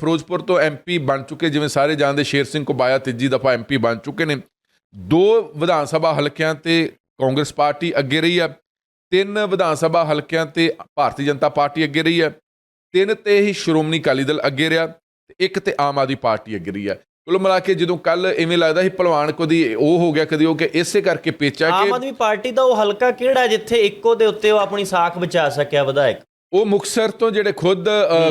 ਫਿਰੋਜ਼ਪੁਰ ਤੋਂ ਐਮਪੀ ਬਣ ਚੁੱਕੇ ਜਿਵੇਂ ਸਾਰੇ ਜਾਣਦੇ ਸ਼ੇਰ ਸਿੰਘ ਕੁਬਾਇਆ ਤੀਜੀ ਦਫਾ ਐਮਪੀ ਬਣ ਚੁੱਕੇ ਨੇ। ਦੋ ਵਿਧਾਨ ਸਭਾ ਹਲਕਿਆਂ ਤੇ ਕਾਂਗਰਸ ਪਾਰਟੀ ਅੱਗੇ ਰਹੀ ਆ ਤਿੰਨ ਵਿਧਾਨ ਸਭਾ ਹਲਕਿਆਂ ਤੇ ਭਾਰਤੀ ਜਨਤਾ ਪਾਰਟੀ ਅੱਗੇ ਰਹੀ ਆ ਤਿੰਨ ਤੇ ਹੀ ਸ਼੍ਰੋਮਣੀ ਅਕਾਲੀ ਦਲ ਅੱਗੇ ਰਿਹਾ ਤੇ ਇੱਕ ਤੇ ਆਮ ਆਦਮੀ ਪਾਰਟੀ ਅੱਗੇ ਰਹੀ ਆ ਕੁੱਲ ਮਿਲਾ ਕੇ ਜਦੋਂ ਕੱਲ ਐਵੇਂ ਲੱਗਦਾ ਸੀ ਭਲਵਾਨ ਕਦੀ ਉਹ ਹੋ ਗਿਆ ਕਦੀ ਉਹ ਕਿ ਇਸੇ ਕਰਕੇ ਪੇਚਾ ਆਮ ਕਿ ਆਦਮੀ ਪਾਰਟੀ ਦਾ ਉਹ ਹਲਕਾ ਕਿਹੜਾ ਜਿੱਥੇ ਇੱਕੋ ਦੇ ਉੱਤੇ ਉਹ ਆਪਣੀ ਸਾਖ ਬਚਾ ਸਕਿਆ ਵਿਧਾਇਕ? ਉਹ ਮੁਕਸਰ ਤੋਂ ਜਿਹੜੇ ਖੁਦ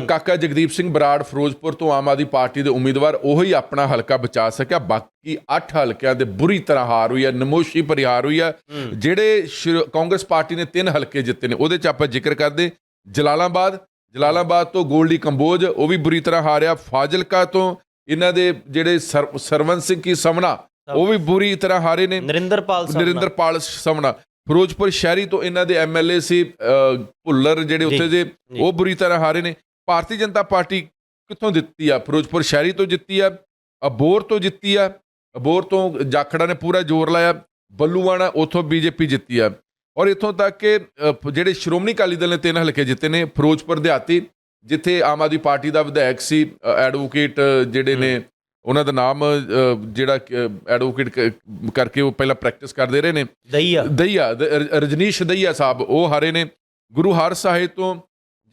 ਕਾਕਾ ਜਗਦੀਪ ਸਿੰਘ ਬਰਾੜ ਫਿਰੋਜ਼ਪੁਰ ਤੋਂ ਆਮ ਆਦਮੀ ਪਾਰਟੀ ਦੇ ਉਮੀਦਵਾਰ ਉਹੀ ਆਪਣਾ ਹਲਕਾ ਬਚਾ ਸਕਿਆ। ਬਾਕੀ 8 ਹਲਕਿਆਂ ਦੇ ਬੁਰੀ ਤਰ੍ਹਾਂ ਹਾਰ ਹੋਈ ਹੈ ਨਮੋਸ਼ੀ ਭਰੀ ਹਾਰ ਹੋਈ ਹੈ। ਜਿਹੜੇ ਕਾਂਗਰਸ ਪਾਰਟੀ ਨੇ ਤਿੰਨ ਹਲਕੇ ਜਿੱਤੇ ਨੇ ਉਹਦੇ ਚ ਆਪਾਂ ਜ਼ਿਕਰ ਕਰਦੇ ਜਲਾਲਾਬਾਦ ਜਲਾਲਾਬਾਦ ਤੋਂ ਗੋਲਡੀ ਕੰਬੋਜ ਉਹ ਵੀ ਬੁਰੀ ਤਰ੍ਹਾਂ ਹਾਰਿਆ। ਫਾਜ਼ਿਲਕਾ ਤੋਂ ਇਹਨਾਂ ਦੇ ਜਿਹੜੇ ਸਰ- ਸਰਵਨ ਸਿੰਘ ਕੀ ਸਮਨਾ ਉਹ ਵੀ ਬੁਰੀ ਤਰ੍ਹਾਂ ਹਾਰੇ ਨੇ। ਨਰਿੰਦਰਪਾਲ ਸਿੰਘ ਨਰਿੰਦਰਪਾਲ ਸਮਣਾ ਫਿਰੋਜ਼ਪੁਰ ਸ਼ਹਿਰੀ ਤੋਂ ਇਹਨਾਂ ਦੇ ਐਮਐਲਏ ਸੀ ਭੁੱਲਰ ਜਿਹੜੇ ਉੱਥੇ ਦੇ ਉਹ ਬੁਰੀ ਤਰ੍ਹਾਂ ਹਾਰੇ ਨੇ। ਭਾਰਤੀ ਜਨਤਾ ਪਾਰਟੀ ਕਿੱਥੋਂ ਜਿੱਤੀ ਆ? ਫਿਰੋਜ਼ਪੁਰ ਸ਼ਹਿਰੀ ਤੋਂ ਜਿੱਤੀ ਆ ਅਬੋਰ ਤੋਂ ਜਿੱਤੀ ਆ ਅਬੋਰ ਤੋਂ ਜਾਖੜਾ ਨੇ ਪੂਰਾ ਜ਼ੋਰ ਲਾਇਆ ਬੱਲੂਆਣਾ ਉਥੋਂ ਬੀਜੇਪੀ ਜਿੱਤੀ ਆ। ਔਰ ਇਥੋਂ ਤੱਕ ਕਿ ਜਿਹੜੇ ਸ਼੍ਰੋਮਣੀ ਅਕਾਲੀ ਦਲ ਨੇ ਤਿੰਨ ਹਲਕੇ ਜਿੱਤੇ ਨੇ ਫਿਰੋਜ਼ਪੁਰ ਦਿਹਾਤੀ ਜਿੱਥੇ ਆਮ ਆਦਮੀ ਪਾਰਟੀ ਦਾ ਵਿਧਾਇਕ ਸੀ ਐਡਵੋਕੇਟ ਜਿਹੜੇ ਨੇ ਉਹਨਾਂ ਦਾ ਨਾਮ ਜਿਹੜਾ ਐਡਵੋਕੇਟ ਕਰਕੇ ਉਹ ਪਹਿਲਾਂ ਪ੍ਰੈਕਟਿਸ ਕਰਦੇ ਰਹੇ ਨੇ। ਦਈਆ। ਦਈਆ ਰਜਨੀਸ਼ ਦਈਆ ਸਾਹਿਬ ਉਹ ਹਾਰੇ ਨੇ। ਗੁਰੂ ਹਰ ਸਾਹਿਬ ਤੋਂ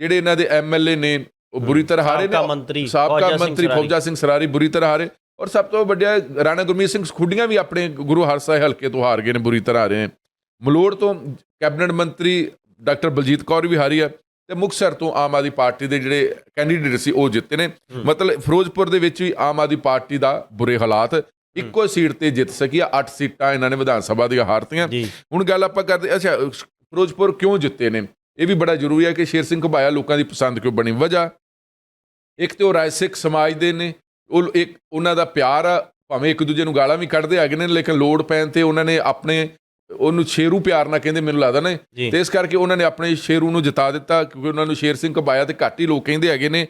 ਜਿਹੜੇ ਇਹਨਾਂ ਦੇ ਐਮਐਲਏ ਨੇ ਉਹ ਬੁਰੀ ਤਰ੍ਹਾਂ ਹਾਰੇ ਨੇ। ਸਾਬਕਾ ਮੰਤਰੀ ਫੌਜਾ ਸਿੰਘ ਮੰਤਰੀ ਸਰਾਰੀ। ਫੌਜਾ ਸਿੰਘ ਸਰਾਰੀ ਬੁਰੀ ਤਰ੍ਹਾਂ ਹਾਰੇ। ਔਰ ਸਭ ਤੋਂ ਵੱਡਿਆ ਰਾਣਾ ਗੁਰਮੀਤ ਸਿੰਘ ਖੁੱਡੀਆਂ ਵੀ ਆਪਣੇ ਗੁਰੂ ਹਰ ਸਾਹਿਬ ਹਲਕੇ ਤੋਂ ਹਾਰ ਗਏ ਨੇ ਬੁਰੀ ਤਰ੍ਹਾਂ ਹਾਰੇ ਨੇ। ਮਲੋੜ ਤੋਂ ਕੈਬਨਿਟ ਮੰਤਰੀ ਡਾਕਟਰ ਬਲਜੀਤ ਕੌਰ ਵੀ ਹਾਰੀ ਹੈ ਤੇ ਮੁਕਤਸਰ ਤੋਂ ਆਮ ਆਦਮੀ ਪਾਰਟੀ ਦੇ ਜਿਹੜੇ ਕੈਂਡੀਡੇਟ ਸੀ ਉਹ ਜਿੱਤੇ ਨੇ। ਮਤਲਬ ਫਿਰੋਜ਼ਪੁਰ ਦੇ ਵਿੱਚ ਵੀ ਆਮ ਆਦਮੀ ਪਾਰਟੀ ਦਾ ਬੁਰੇ ਹਾਲਾਤ। ਇੱਕੋ ਸੀਟ ਤੇ ਜਿੱਤ ਸਕੀ ਆ 8 ਸੀਟਾਂ ਇਹਨਾਂ ਨੇ ਵਿਧਾਨ ਸਭਾ ਦੀਆਂ ਹਾਰਤੀਆਂ। ਹੁਣ ਗੱਲ ਆਪਾਂ ਕਰਦੇ ਅੱਛਾ ਫਿਰੋਜ਼ਪੁਰ ਕਿਉਂ ਜਿੱਤੇ ਨੇ? ਇਹ ਵੀ ਬੜਾ ਜ਼ਰੂਰੀ ਹੈ ਕਿ ਸ਼ੇਰ ਸਿੰਘ ਘੁਬਾਇਆ ਲੋਕਾਂ ਦੀ ਪਸੰਦ ਕਿਉਂ ਬਣੀ ਵਜ੍ਹਾ? ਇੱਕ ਤੇ ਉਹ ਰਾਜ ਸਿੱਖ ਸਮਾਜ ਦੇ ਨੇ ਉਹ ਇੱਕ ਉਹਨਾਂ ਦਾ ਪਿਆਰ ਆ ਭਾਵੇਂ ਇੱਕ ਦੂਜੇ ਨੂੰ ਗਾਲਾਂ ਵੀ ਕੱਢਦੇ ਹੈਗੇ ਨੇ ਲੇਕਿਨ ਲੋੜ ਪੈਣ ਤੇ ਉਹਨਾਂ ਨੇ ਆਪਣੇ ਉਹਨੂੰ ਸ਼ੇਰੂ ਪਿਆਰ ਨਾਲ ਕਹਿੰਦੇ ਮੈਨੂੰ ਲੱਗਦਾ ਨਾ। ਤੇ ਇਸ ਕਰਕੇ ਉਹਨਾਂ ਨੇ ਆਪਣੇ ਸ਼ੇਰੂ ਨੂੰ ਜਿਤਾ ਦਿੱਤਾ ਕਿਉਂਕਿ ਉਹਨਾਂ ਨੂੰ ਸ਼ੇਰ ਸਿੰਘ ਘੁਬਾਇਆ ਤੇ ਘੱਟ ਹੀ ਲੋਕ ਕਹਿੰਦੇ ਹੈਗੇ ਨੇ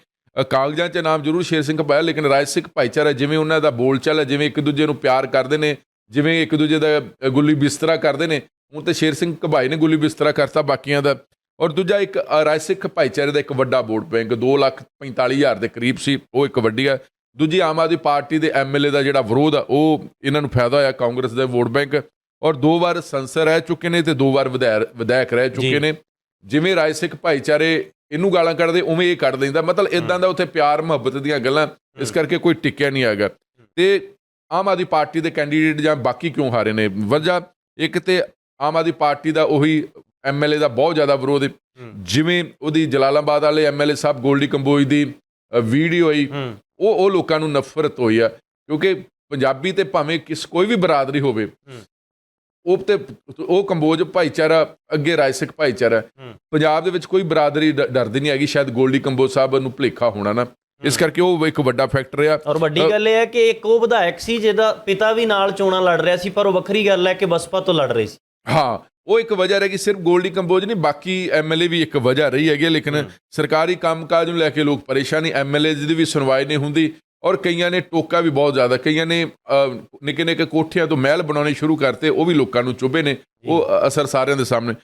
ਕਾਗਜ਼ਾਂ 'ਚ ਨਾਮ ਜ਼ਰੂਰ ਸ਼ੇਰ ਸਿੰਘ ਘੁਬਾਇਆ ਲੇਕਿਨ ਰਾਜ ਸਿੱਖ ਭਾਈਚਾਰਾ ਜਿਵੇਂ ਉਹਨਾਂ ਦਾ ਬੋਲਚਾਲ ਹੈ ਜਿਵੇਂ ਇੱਕ ਦੂਜੇ ਨੂੰ ਪਿਆਰ ਕਰਦੇ ਨੇ ਜਿਵੇਂ ਇੱਕ ਦੂਜੇ ਦਾ ਗੁੱਲੀ ਬਿਸਤਰਾ ਕਰਦੇ ਨੇ ਹੁਣ ਤੇ ਸ਼ੇਰ ਸਿੰਘ ਘੁਬਾਈ ਨੇ ਗੁੱਲੀ ਬਿਸਤਰਾ ਕਰਤਾ ਬਾਕੀਆਂ ਦਾ। ਔਰ ਦੂਜਾ ਇੱਕ ਰਾਜ ਸਿੱਖ ਭਾਈਚਾਰੇ ਦਾ ਇੱਕ ਵੱਡਾ ਵੋਟ ਬੈਂਕ 2 ਲੱਖ 45 ਹਜ਼ਾਰ ਦੇ ਕਰੀਬ ਸੀ ਉਹ ਇੱਕ ਵੱਡੀ ਆ ਦੂਜੀ ਆਮ ਆਦਮੀ ਪਾਰਟੀ ਦੇ ਐਮਐਲਏ ਦਾ ਜਿਹੜਾ ਵਿਰੋਧ ਆ ਉਹ ਇਹਨਾਂ ਨੂੰ ਫਾਇਦਾ ਹੋਇਆ ਕਾਂਗਰਸ ਦੇ ਵੋਟ ਬੈਂਕ। ਔਰ ਦੋ ਵਾਰ ਸੰਸਦ ਰਹਿ ਚੁੱਕੇ ਨੇ ਤੇ ਦੋ ਵਾਰ ਵਿਧਾਇਕ ਰਹਿ। ਚੁੱਕੇ ਨੇ। ਜਿਵੇਂ ਰਾਜ ਸਿੱਖ ਭਾਈਚਾਰੇ ਇਹਨੂੰ ਗਾਲਾਂ ਕੱਢਦੇ ਉਵੇਂ ਇਹ ਕੱਢ ਦਿੰਦਾ ਮਤਲਬ ਇਦਾਂ ਦਾ ਉੱਥੇ ਪਿਆਰ ਮੁਹੱਬਤ ਦੀਆਂ ਗੱਲਾਂ ਇਸ ਕਰਕੇ ਕੋਈ ਟਿਕਿਆ ਨਹੀਂ ਹੈਗਾ। ਤੇ ਆਮ ਆਦਮੀ ਪਾਰਟੀ ਦੇ ਕੈਂਡੀਡੇਟ ਜਾਂ ਬਾਕੀ ਕਿਉਂ ਹਾਰੇ ਨੇ? ਵਜ੍ਹਾ ਇੱਕ ਤੇ ਆਮ ਆਦਮੀ ਪਾਰਟੀ ਦਾ ਉਹੀ ਐਮਐਲਏ ਦਾ ਬਹੁਤ ਜ਼ਿਆਦਾ ਵਿਰੋਧ ਜਿਵੇਂ ਉਹਦੀ ਜਲਾਲਾਬਾਦ ਵਾਲੇ ਐਮਐਲਏ ਸਾਹਿਬ ਗੋਲਡੀ ਕੰਬੋਜ ਦੀ ਵੀਡੀਓ ਆਈ ਉਹ ਉਹ ਲੋਕਾਂ ਨੂੰ ਨਫ਼ਰਤ ਹੋਈ ਆ। ਕਿਉਂਕਿ ਪੰਜਾਬੀ ਤੇ ਭਾਵੇਂ ਕਿਸ ਕੋਈ ਵੀ ਬਰਾਦਰੀ ਹੋਵੇ ਉਹ ਤੇ ਉਹ ਕੰਬੋਜ ਭਾਈਚਾਰਾ ਅੱਗੇ ਰਾਜ ਸਿੱਖ ਭਾਈਚਾਰਾ। ਪੰਜਾਬ ਦੇ ਵਿੱਚ ਕੋਈ ਬਰਾਦਰੀ ਡਰਦੀ ਨਹੀਂ ਹੈਗੀ ਸ਼ਾਇਦ ਗੋਲਡੀ ਕੰਬੋਜ ਸਾਹਿਬ ਨੂੰ ਭੁਲੇਖਾ ਹੋਣਾ ਨਾ। ਇਸ ਕਰਕੇ ਉਹ ਇੱਕ ਵੱਡਾ ਫੈਕਟਰ ਆ ਔਰ ਵੱਡੀ ਗੱਲ ਇਹ ਹੈ ਕਿ ਇੱਕ ਉਹ ਵਿਧਾਇਕ ਸੀ ਜਿਹਦਾ ਪਿਤਾ ਵੀ ਨਾਲ ਚੋਣਾਂ ਲੜ ਰਿਹਾ ਸੀ ਪਰ ਉਹ ਵੱਖਰੀ ਗੱਲ ਹੈ ਕਿ ਬਸਪਾ ਤੋਂ ਲੜ ਰਹੇ ਸੀ। ਹਾਂ ਉਹ ਇੱਕ ਵਜ੍ਹਾ ਹੈ ਕਿ ਸਿਰਫ ਗੋਲਡੀ ਕੰਬੋਜ ਨਹੀਂ ਬਾਕੀ ਐਮਐਲਏ ਵੀ ਇੱਕ ਵਜ੍ਹਾ ਰਹੀ ਹੈਗੀ ਲੇਕਿਨ ਸਰਕਾਰੀ ਕੰਮਕਾਜ ਨੂੰ ਲੈ ਕੇ ਲੋਕ ਪਰੇਸ਼ਾਨ ਐਮਐਲਏ ਦੀ ਵੀ ਸੁਣਵਾਈ ਨਹੀਂ ਹੁੰਦੀ। ਔਰ ਕਈਆਂ ਨੇ ਟੋਕਾ ਵੀ ਬਹੁਤ ਜ਼ਿਆਦਾ, ਕਈਆਂ ਨੇ ਨਿੱਕੇ ਨਿੱਕੇ ਕੋਠਿਆਂ ਤੋਂ ਮਹਿਲ ਬਣਾਉਣੇ ਸ਼ੁਰੂ ਕਰਤੇ, ਉਹ ਵੀ ਲੋਕਾਂ ਨੂੰ ਚੁੱਭੇ ਨੇ, ਉਹ ਅਸਰ ਸਾਰਿਆਂ ਦੇ ਸਾਹਮਣੇ।